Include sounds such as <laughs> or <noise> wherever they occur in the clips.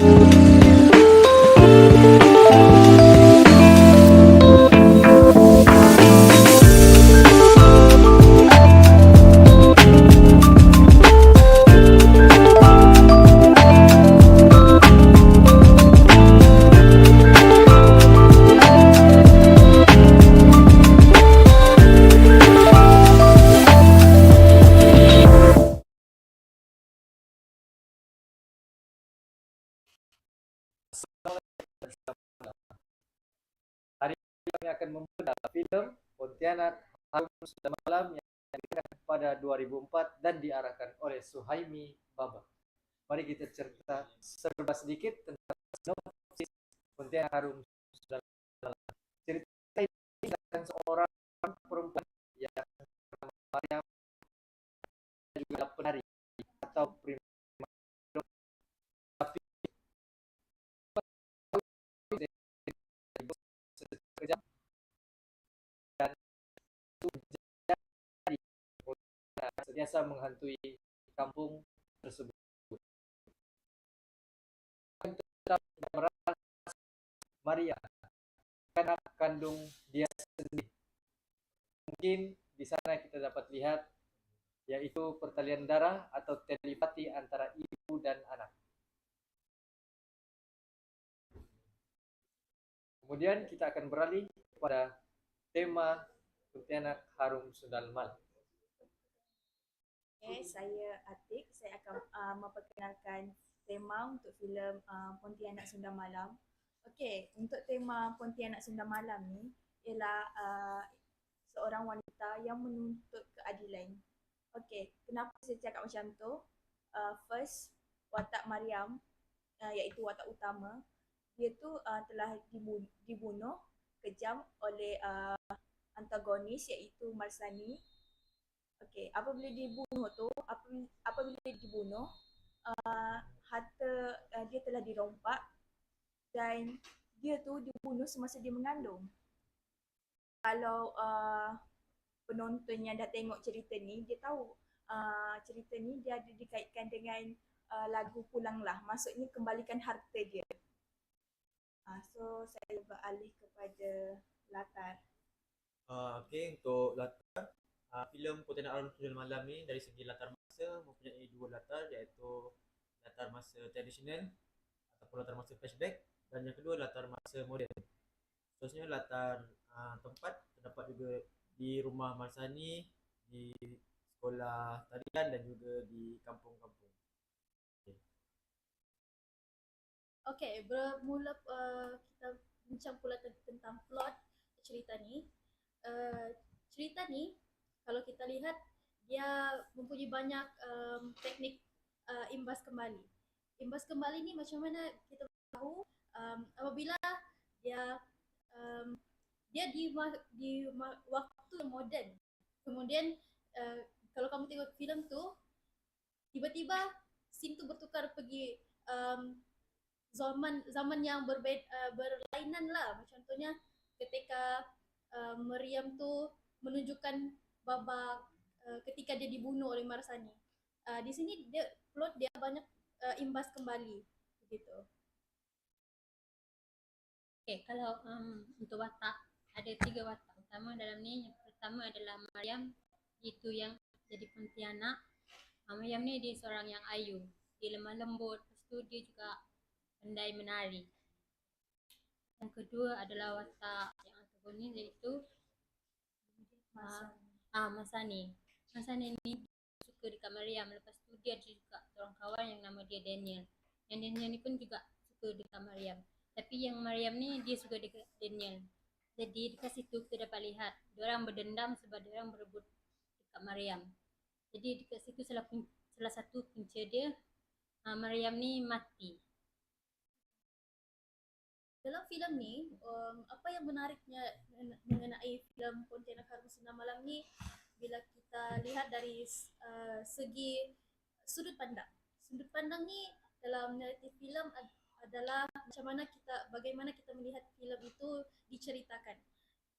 Hari Sudah Malam yang diadakan pada 2004 dan diarahkan oleh Suhaimi Baba. Mari kita cerita serba sedikit tentang sinopsis Pontianak Harum Sudah Malam. Cerita ini tentang seorang perempuan yang dan juga penari atau prima sentiasa menghantui kampung tersebut. Maria anak kandung dia sendiri. Mungkin di sana kita dapat lihat yaitu pertalian darah atau telepati antara ibu dan anak. Kemudian kita akan beralih kepada tema Pontianak Harum Sundal. Okay, saya Atik. Saya akan uh, memperkenalkan tema untuk filem uh, Pontianak Sunda Malam. Okey, untuk tema Pontianak Sunda Malam ni ialah uh, seorang wanita yang menuntut keadilan. Okey, kenapa saya cakap macam tu? Uh, first, watak Mariam uh, iaitu watak utama, dia tu uh, telah dibunuh, dibunuh kejam oleh uh, antagonis iaitu Marsani. Okey, apabila dibunuh tu, apabila, dibunuh, uh, harta uh, dia telah dirompak dan dia tu dibunuh semasa dia mengandung. Kalau uh, penonton yang dah tengok cerita ni, dia tahu uh, cerita ni dia ada dikaitkan dengan uh, lagu Pulanglah. Maksudnya kembalikan harta dia. Uh, so saya beralih kepada latar. Uh, okay, untuk latar uh, filem Pontianak Arum Tujuan Malam ni dari segi latar masa mempunyai dua latar iaitu latar masa tradisional ataupun latar masa flashback dan yang kedua latar masa moden. Seterusnya latar uh, tempat terdapat juga di rumah Marsani, di sekolah tarian dan juga di kampung-kampung. Okay, bermula uh, kita bincang pula tentang plot cerita ni. Uh, cerita ni kalau kita lihat dia mempunyai banyak um, teknik uh, imbas kembali. Imbas kembali ni macam mana kita tahu um, apabila dia um, dia di di waktu moden. Kemudian uh, kalau kamu tengok filem tu tiba-tiba scene tu bertukar pergi um, zaman zaman yang berbeda uh, berlainan lah. Contohnya ketika uh, Meriam tu menunjukkan babak uh, ketika dia dibunuh oleh Marsani. Uh, di sini dia plot dia banyak uh, imbas kembali begitu. Okay, kalau um, untuk watak ada tiga watak utama dalam ni. Yang pertama adalah Maryam, itu yang jadi Pontianak. Uh, Maryam ni dia seorang yang ayu, dia lemah lembut, lepas tu dia juga pandai menari. Yang kedua adalah watak yang antagonis iaitu Masa. Ah, Masani. Masani ni suka dekat Maryam. Lepas tu dia ada juga seorang kawan yang nama dia Daniel. Yang Daniel ni pun juga suka dekat Maryam. Tapi yang Maryam ni dia suka dekat Daniel. Jadi dekat situ kita dapat lihat orang berdendam sebab orang berebut dekat Maryam. Jadi dekat situ salah salah satu punca dia uh, Maryam ni mati. Dalam filem ni, um, apa yang menariknya mengenai filem Pontianak Harum Sunda Malam ni bila kita lihat dari uh, segi sudut pandang. Sudut pandang ni dalam naratif filem ad- adalah macam mana kita bagaimana kita melihat filem itu diceritakan.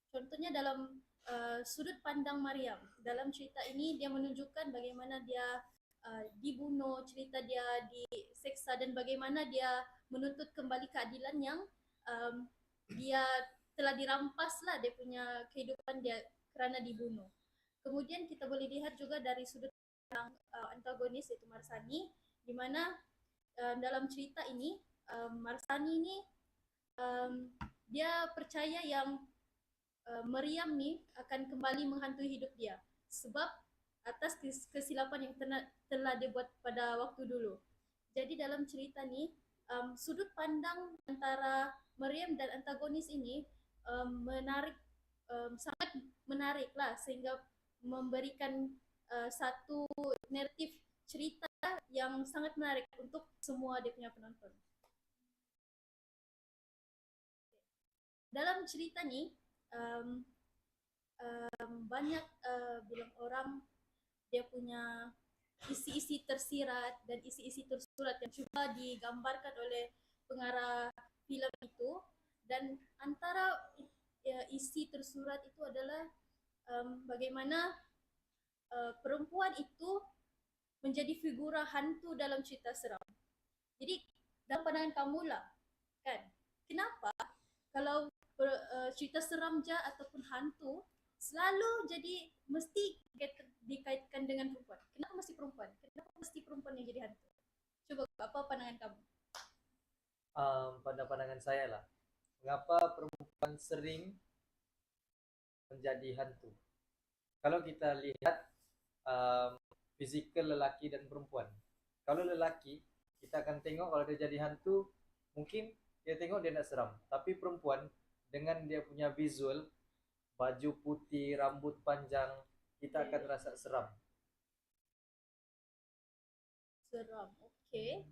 Contohnya dalam uh, sudut pandang Maryam. Dalam cerita ini dia menunjukkan bagaimana dia uh, dibunuh, cerita dia diseksa dan bagaimana dia menuntut kembali keadilan yang um, dia telah dirampas lah dia punya kehidupan dia kerana dibunuh. Kemudian kita boleh lihat juga dari sudut yang uh, antagonis iaitu Marsani di mana uh, dalam cerita ini um, Marsani ni um, dia percaya yang uh, Meriam ni akan kembali menghantui hidup dia sebab atas kes- kesilapan yang telah dia buat pada waktu dulu. Jadi dalam cerita ni um, sudut pandang antara Meriam dan antagonis ini um, menarik um, sangat menarik lah sehingga memberikan uh, satu naratif cerita yang sangat menarik untuk semua dia punya penonton. Dalam cerita ni um, um, banyak uh, bilang orang dia punya isi-isi tersirat dan isi-isi tersurat yang cuba digambarkan oleh pengarah filem itu dan antara uh, isi tersurat itu adalah um, bagaimana uh, perempuan itu menjadi figura hantu dalam cerita seram. Jadi dalam pandangan kamu lah, kan? Kenapa kalau uh, cerita seram je ataupun hantu selalu jadi mesti dikaitkan dengan perempuan? Kenapa mesti perempuan? Kenapa mesti perempuan yang jadi hantu? Cuba apa pandangan kamu? um, pada pandangan saya lah mengapa perempuan sering menjadi hantu kalau kita lihat um, fizikal lelaki dan perempuan kalau lelaki kita akan tengok kalau dia jadi hantu mungkin dia tengok dia nak seram tapi perempuan dengan dia punya visual baju putih rambut panjang kita akan rasa seram Seram. Okey.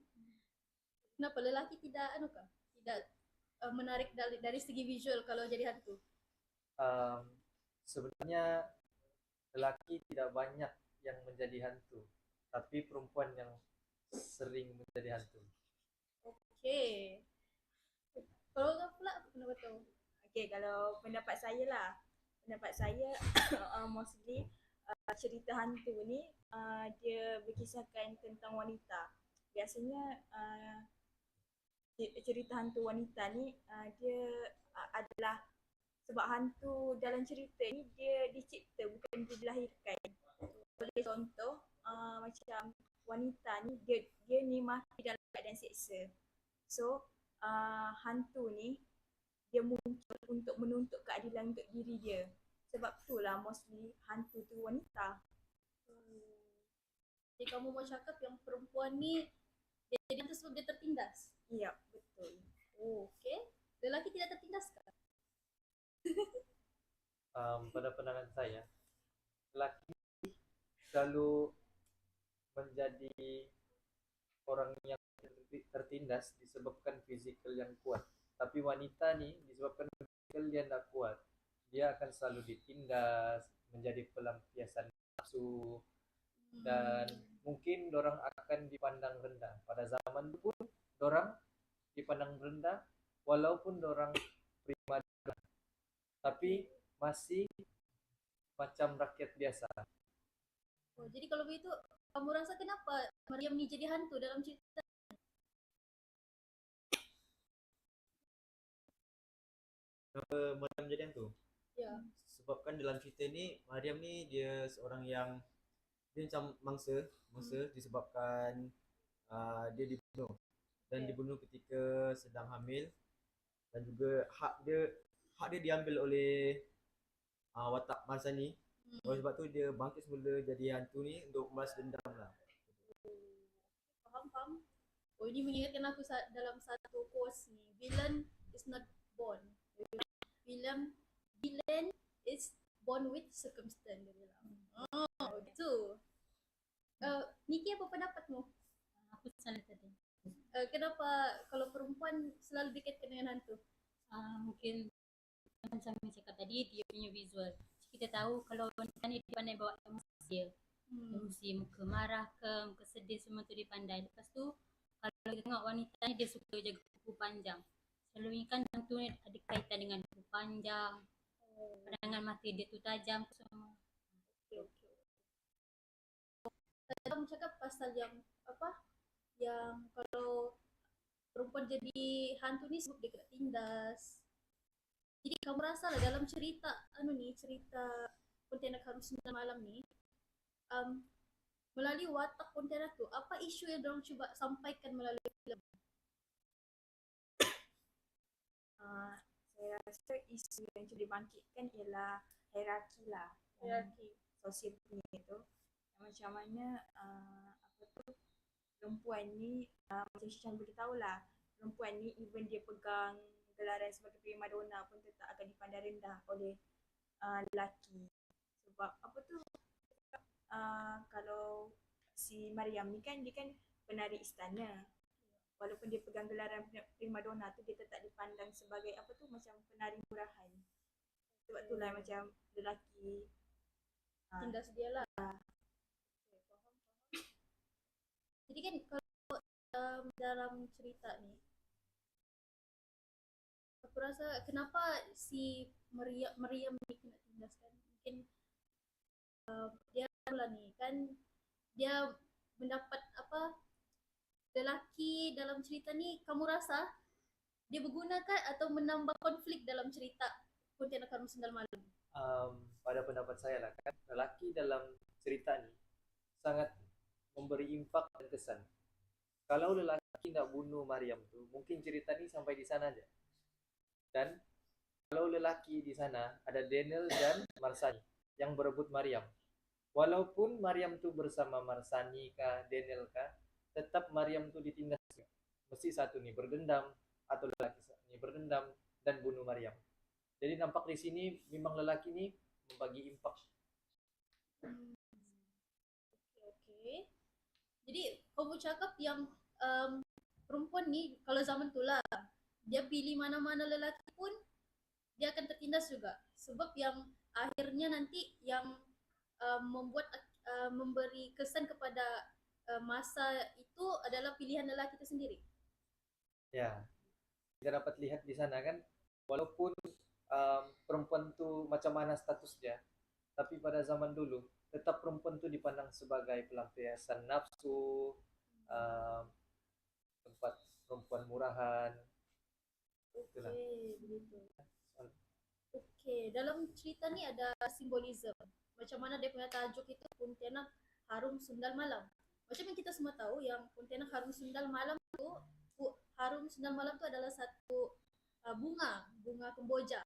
Kenapa lelaki tidak anu kah? Tidak uh, menarik dari dari segi visual kalau jadi hantu? um, sebenarnya lelaki tidak banyak yang menjadi hantu, tapi perempuan yang sering menjadi hantu. Okey. Kalau kau pula apa pendapat kau? Okay, kalau pendapat saya lah, pendapat saya <coughs> uh, mostly uh, cerita hantu ni uh, dia berkisahkan tentang wanita. Biasanya uh, ce- cerita hantu wanita ni uh, dia uh, adalah sebab hantu dalam cerita ni dia dicipta bukan dilahirkan. Boleh contoh uh, macam wanita ni dia dia ni mati dalam keadaan seksa. So uh, hantu ni dia muncul untuk menuntut keadilan untuk diri dia. Sebab itulah mostly hantu tu wanita. Jadi kamu mau cakap yang perempuan ni dia jadi hantu sebab dia tertindas? Ya, betul. Oh, okey. Lelaki tidak tertindas kah? <laughs> Um, pada pandangan saya, lelaki selalu menjadi orang yang ter- tertindas disebabkan fizikal yang kuat. Tapi wanita ni disebabkan fizikal dia tak kuat, dia akan selalu ditindas, menjadi pelampiasan nafsu, dan mungkin orang akan dipandang rendah. Pada zaman itu pun orang dipandang rendah walaupun orang prima. Tapi masih macam rakyat biasa. Oh, jadi kalau begitu kamu rasa kenapa Mariam ni jadi hantu dalam cerita? Kenapa Mariam jadi hantu? Ya. Sebabkan dalam cerita ni Mariam ni dia seorang yang dia macam mangsa, mangsa disebabkan uh, dia dibunuh dan Okay. dibunuh ketika sedang hamil dan juga hak dia hak dia diambil oleh uh, watak Marsani. Hmm. Oleh sebab tu dia bangkit semula jadi hantu ni untuk membalas dendam lah. Faham, faham. Oh, ini mengingatkan aku dalam satu quotes ni. Villain is not born. Villain, villain is born with circumstance. Dia bilang. Oh, gitu. Uh, Niki apa pendapatmu? Aku salah tadi. Uh, kenapa kalau perempuan selalu dikaitkan dengan hantu? Ah, mungkin macam yang cakap tadi dia punya visual. Kita tahu kalau wanita ni dia pandai bawa emosi dia. Hmm. Emosi muka marah ke, muka sedih semua tu dia pandai. Lepas tu kalau kita tengok wanita ni dia suka jaga kuku panjang. Selalunya kan hantu ni ada kaitan dengan kuku panjang. Pandangan mata dia tu tajam semua. Okay. Uh, kamu cakap pasal yang apa? Yang kalau perempuan jadi hantu ni sebab dia kena tindas. Jadi kamu rasa lah dalam cerita anu ni cerita Pontianak Harum Sembilan Malam ni um, melalui watak Pontianak tu apa isu yang dorang cuba sampaikan melalui filem? Uh, saya rasa isu yang cuba dibangkitkan ialah hierarki lah. Hierarki. Sosial punya. Yang macam mana uh, apa tu perempuan ni uh, macam Shishan beritahu lah perempuan ni even dia pegang gelaran sebagai prima donna pun tetap akan dipandang rendah oleh uh, lelaki. Sebab apa tu uh, kalau si Mariam ni kan dia kan penari istana. Walaupun dia pegang gelaran prima donna tu dia tetap dipandang sebagai apa tu macam penari murahan. Sebab tu lah macam lelaki ah, tindas dia lah. Okay, faham, faham. Jadi kan kalau um, dalam cerita ni, aku rasa kenapa si Maria Maryam ni kena tindas kan? Mungkin uh, dia lah ni kan dia mendapat apa lelaki dalam cerita ni kamu rasa dia bergunakan atau menambah konflik dalam cerita Pontianak Harum Sendal Malam? um, pada pendapat saya lah kan lelaki dalam cerita ni sangat memberi impak dan kesan. Kalau lelaki nak bunuh Maryam tu, mungkin cerita ni sampai di sana aja. Dan kalau lelaki di sana ada Daniel dan Marsani yang berebut Maryam. Walaupun Maryam tu bersama Marsani kah, Daniel kah, tetap Maryam tu ditindas. Mesti satu ni berdendam atau lelaki ni berdendam dan bunuh Maryam. Jadi nampak di sini memang lelaki ni membagi impak. Hmm. Okey, okey. Jadi kamu cakap yang um, perempuan ni kalau zaman tu lah dia pilih mana-mana lelaki pun dia akan tertindas juga. Sebab yang akhirnya nanti yang um, membuat uh, memberi kesan kepada uh, masa itu adalah pilihan lelaki itu sendiri. Ya, kita dapat lihat di sana kan, walaupun um, perempuan tu macam mana status dia, tapi pada zaman dulu tetap perempuan tu dipandang sebagai pelampiasan nafsu, um, tempat perempuan murahan. Okey, begitu. Okey, dalam cerita ni ada simbolisme. Macam mana dia punya tajuk itu Pontianak Harum Sundal Malam. Macam yang kita semua tahu yang Pontianak Harum Sundal Malam tu Harum Sundal Malam tu adalah satu uh, bunga, bunga kemboja.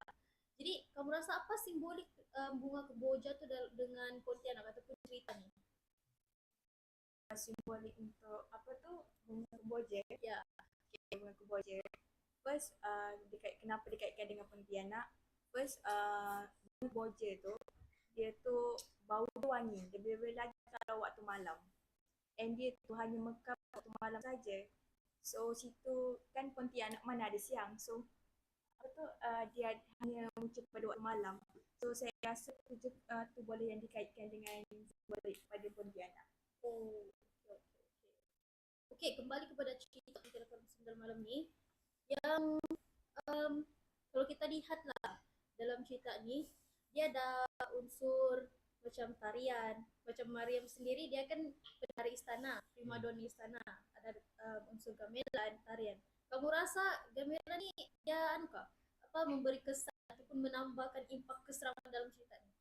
Jadi kamu rasa apa simbolik uh, bunga kemboja tu dengan Pontianak ataupun cerita ni? simbolik untuk apa tu bunga kemboja. Ya. Okay, bunga kemboja. First, uh, dekat, kenapa dikaitkan dengan Pontianak? First, uh, bunga kemboja tu dia tu bau dia wangi. Dia boleh lagi kalau waktu malam. And dia tu hanya mekar waktu malam saja. So situ kan Pontianak mana ada siang. So apa tu uh, dia hanya muncul pada waktu malam. So saya rasa tu, uh, tu boleh yang dikaitkan dengan simbolik pada Pontianak. Oh, okey. Okey, kembali kepada cerita Pontianak Harum Sundal Malam ni yang um, kalau kita lihatlah dalam cerita ni dia ada unsur macam tarian, macam Mariam sendiri dia kan penari istana, primadona istana, ada um, unsur gamelan, tarian. Kamu rasa gamelan ni dia anu kah? Apa memberi kesan ataupun menambahkan impak keserangan dalam cerita ni?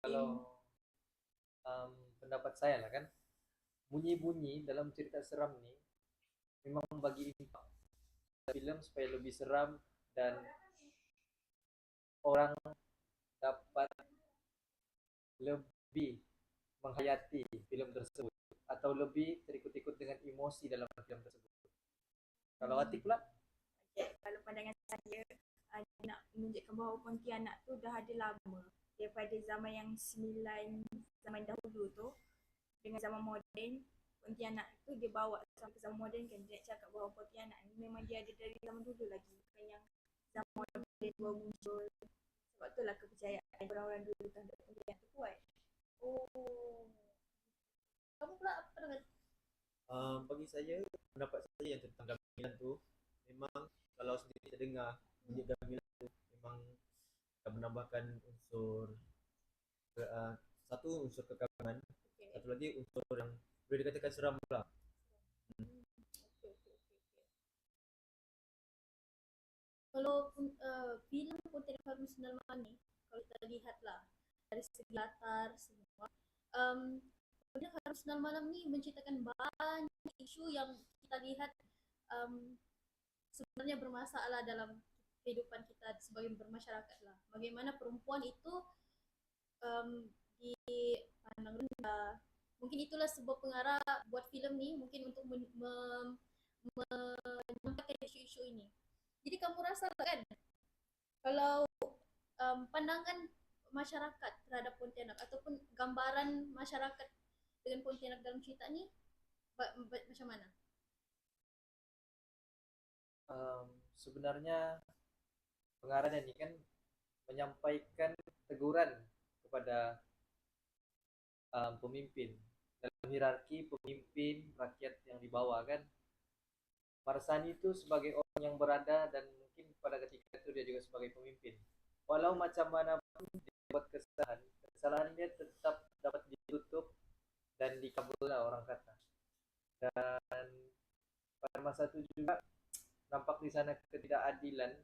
Kalau um, pendapat saya lah kan, bunyi-bunyi dalam cerita seram ni memang membagi impak film supaya lebih seram dan orang dapat lebih menghayati film tersebut atau lebih terikut-ikut dengan emosi dalam film tersebut. Kalau Atik pula, Okay, kalau pandangan saya uh, nak menunjukkan bahawa Pontianak tu dah ada lama. Daripada zaman yang sembilan zaman dahulu tu dengan zaman moden Pontianak tu dia bawa sampai ke zaman moden kan. Dia cakap bahawa Pontianak ni. Memang dia ada dari zaman dulu lagi. Bukan yang zaman moden baru muncul. Sebab tu lah kepercayaan orang-orang dulu terhadap Pontianak tu kuat. Oh. Kamu pula apa dengan Um, bagi saya, pendapat saya yang tentang gamelan tu memang kalau sendiri kita dengar bunyi gamelan tu memang akan menambahkan unsur ke, uh, satu unsur kekabanan, Okay. satu lagi unsur boleh dikatakan seram pula. Okay. Kalau uh, filem Pontianak Harum Sendal Malam ni, kalau kita lihatlah dari segi latar semua, um, Pontianak Harum Sendal Malam ni menceritakan banyak isu yang kita lihat um, sebenarnya bermasalah dalam kehidupan kita sebagai bermasyarakat lah. Bagaimana perempuan itu um, dipandang rendah. Mungkin itulah sebuah pengarah buat filem ni mungkin untuk men, mem, menyampaikan isu-isu ini. Jadi kamu rasa kan kalau um, pandangan masyarakat terhadap Pontianak ataupun gambaran masyarakat dengan Pontianak dalam cerita ni ba- ba- macam mana? um, sebenarnya pengarang ini kan menyampaikan teguran kepada um, pemimpin hierarki pemimpin rakyat yang di bawah kan? Marsani itu sebagai orang yang berada dan mungkin pada ketika itu dia juga sebagai pemimpin. Walau macam mana pun dia buat kesalahan. Kesalahan dia tetap dapat ditutup dan dikabul lah orang kata. Dan pada masa itu juga nampak di sana ketidakadilan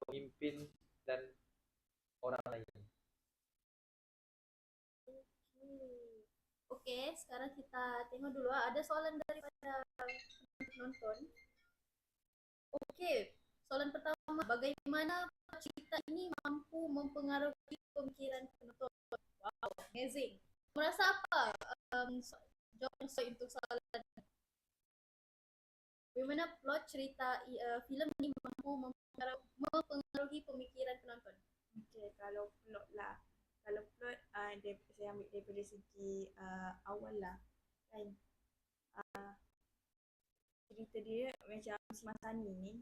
pemimpin dan orang lain. Okey, sekarang kita tengok dulu ah. ada soalan daripada penonton. Okey, soalan pertama, bagaimana cerita ini mampu mempengaruhi pemikiran penonton? Wow, amazing. Merasa apa um, so- jawapan saya untuk soalan Bagaimana plot cerita uh, filem ini mampu mempengaruhi, pemikiran penonton? Okay, kalau plot lah. Kalau plot, uh, dia, saya ambil daripada segi uh, awal lah. Kan? Uh, cerita dia macam si Masani ni.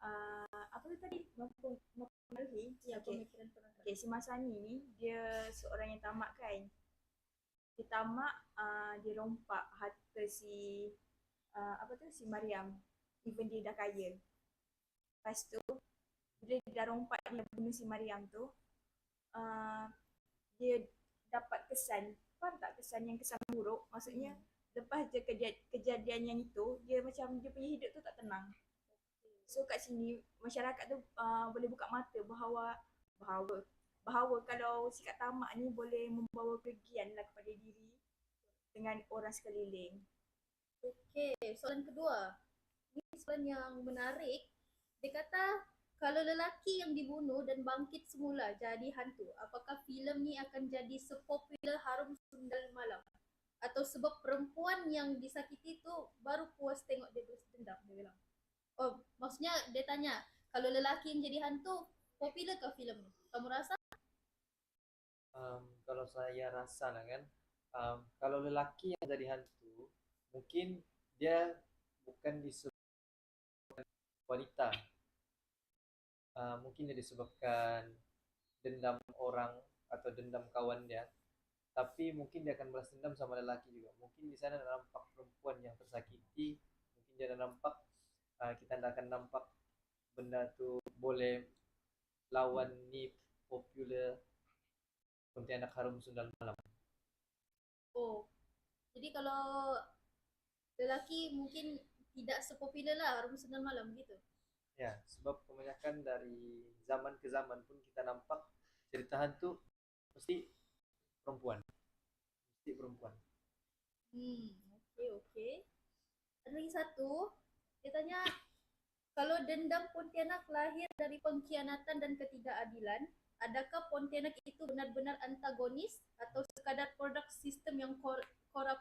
Uh, apa tu tadi? Mempengaruhi. Ya, okay. pemikiran penonton. Okay, si Masani ni, dia seorang yang tamak kan? Dia tamak, uh, dia rompak harta si, uh, apa tu, si Mariam. Even dia dah kaya. Lepas tu, bila dia dah rompak dia bunuh si Mariam tu, uh, dia dapat kesan, faham tak kesan yang kesan buruk? Maksudnya, lepas je kejadian, yang itu, dia macam dia punya hidup tu tak tenang. So kat sini masyarakat tu uh, boleh buka mata bahawa bahawa bahawa kalau sikap tamak ni boleh membawa kerugian lah kepada diri dengan orang sekeliling. Okey, soalan kedua. Ini soalan yang menarik. Dia kata kalau lelaki yang dibunuh dan bangkit semula jadi hantu, apakah filem ni akan jadi sepopular Harum Sundal Malam? Atau sebab perempuan yang disakiti tu baru puas tengok dia balas dendam, dia bilang. Oh, maksudnya dia tanya, kalau lelaki yang jadi hantu, popular ke filem ni? Kamu rasa? Um, kalau saya rasa lah kan, um, kalau lelaki yang jadi hantu, mungkin dia bukan disebabkan wanita. Uh, mungkin dia disebabkan dendam orang atau dendam kawan dia. Tapi mungkin dia akan balas dendam sama lelaki juga. Mungkin di sana ada nampak perempuan yang tersakiti. Mungkin dia ada nampak, uh, kita tidak akan nampak benda tu boleh lawan ni popular Pontianak Harum Sundal Malam. Oh, jadi kalau lelaki mungkin tidak sepopular lah Harum Sundal Malam gitu. Ya, sebab kebanyakan dari zaman ke zaman pun kita nampak cerita hantu mesti perempuan. Mesti perempuan. Hmm, okey okey. Ada lagi satu, dia tanya kalau dendam Pontianak lahir dari pengkhianatan dan ketidakadilan, adakah Pontianak itu benar-benar antagonis atau sekadar produk sistem yang kor korup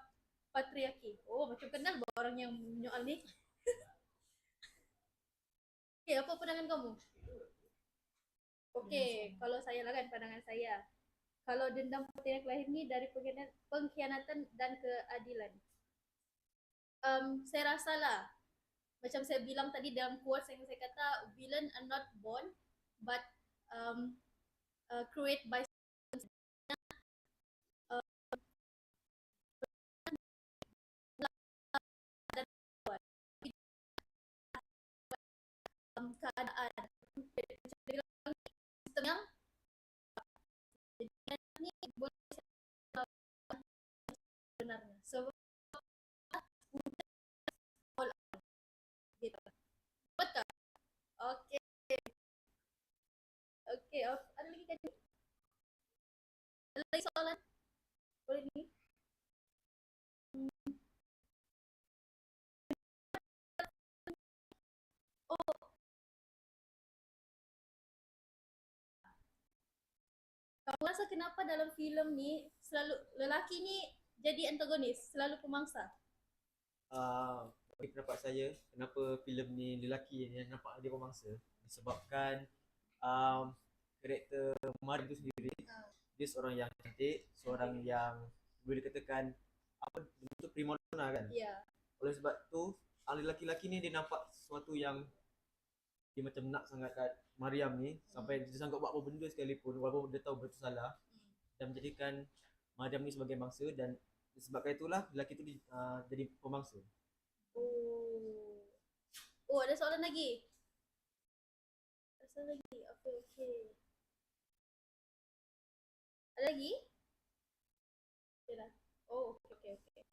patriarki? Oh, macam kenal orang yang menyoal ni. Okey, apa pandangan kamu? Okey, kalau saya lah kan pandangan saya. Kalau dendam Pontianak lahir ni dari pengkhianatan, pengkhianatan dan keadilan. Um, saya rasa lah, macam saya bilang tadi dalam quotes yang saya kata, villain are not born, but um, uh, create by keadaan. Macam dia bilang sistem yang jadi ni boleh sebenarnya so Okay, ada lagi kan? Ada lagi soalan? Rasa kenapa dalam filem ni selalu lelaki ni jadi antagonis, selalu pemangsa? uh, bagi pendapat saya kenapa filem ni lelaki yang nampak dia pemangsa disebabkan um, karakter Mariam tu sendiri Ah. dia seorang yang cantik seorang yang boleh dikatakan apa bentuk prima donna kan Ya. oleh sebab tu ah, lelaki-lelaki ni dia nampak sesuatu yang dia macam nak sangat kat Mariam ni sampai dia sanggup buat apa benda sekalipun walaupun dia tahu betul salah dan menjadikan Mariam ni sebagai bangsa dan disebabkan itulah lelaki tu uh, jadi pemangsa Oh. Oh, ada soalan lagi? Ada soalan lagi? Okey, okey. Ada lagi? Okey dah. Oh, okey, okey, okey.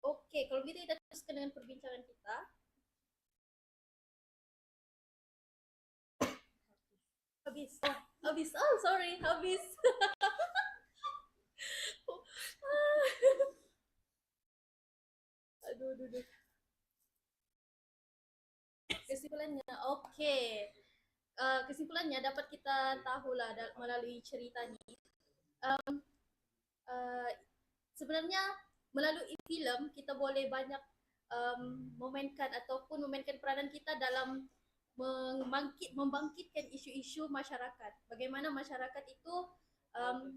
Okey, kalau begitu kita teruskan dengan perbincangan kita. Habis. Oh, habis. Oh, sorry. Habis. <laughs> Aduh, aduh, aduh. Kesimpulannya, okey. Uh, kesimpulannya dapat kita tahulah melalui cerita ni. Um, uh, sebenarnya melalui filem kita boleh banyak um, memainkan ataupun memainkan peranan kita dalam membangkit membangkitkan isu-isu masyarakat. Bagaimana masyarakat itu um,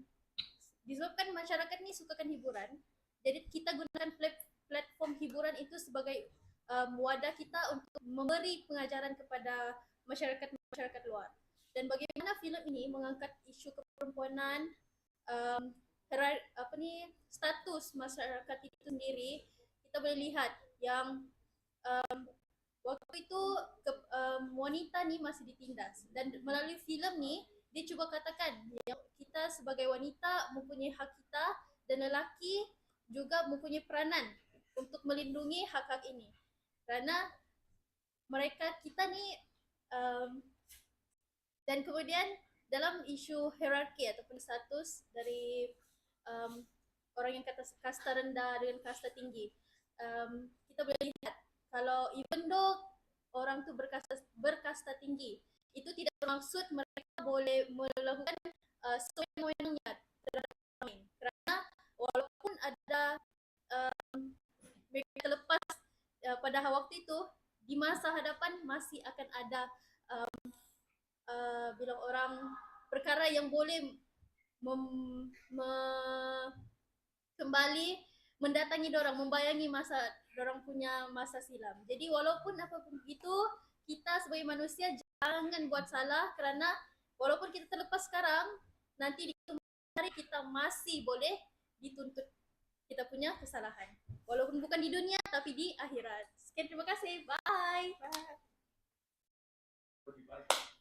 disebabkan masyarakat ni sukakan hiburan. Jadi kita gunakan plat- platform hiburan itu sebagai um, wadah kita untuk memberi pengajaran kepada masyarakat-masyarakat luar. Dan bagaimana filem ini mengangkat isu keperempuanan, um, hierar- apa ni status masyarakat itu sendiri, kita boleh lihat yang um, waktu itu ke, um, wanita ni masih ditindas dan melalui filem ni dia cuba katakan yang kita sebagai wanita mempunyai hak kita dan lelaki juga mempunyai peranan untuk melindungi hak-hak ini. Kerana mereka kita ni um, dan kemudian dalam isu hierarki ataupun status dari um, orang yang kata kasta rendah dengan kasta tinggi. Um, kita boleh lihat kalau even though orang tu berkasta berkasta tinggi, itu tidak bermaksud mereka boleh melakukan uh, sewenang-wenangnya terhadap orang lain. Kerana walaupun ada um, mereka terlepas uh, pada waktu itu, di masa hadapan masih akan ada um, uh, bilang orang perkara yang boleh mem, me, kembali mendatangi dorang, membayangi masa dorang punya masa silam. Jadi walaupun apapun itu, kita sebagai manusia jangan buat salah kerana walaupun kita terlepas sekarang, nanti di hari kita masih boleh dituntut kita punya kesalahan. Walaupun bukan di dunia tapi di akhirat. Sekian terima kasih. Bye. Bye.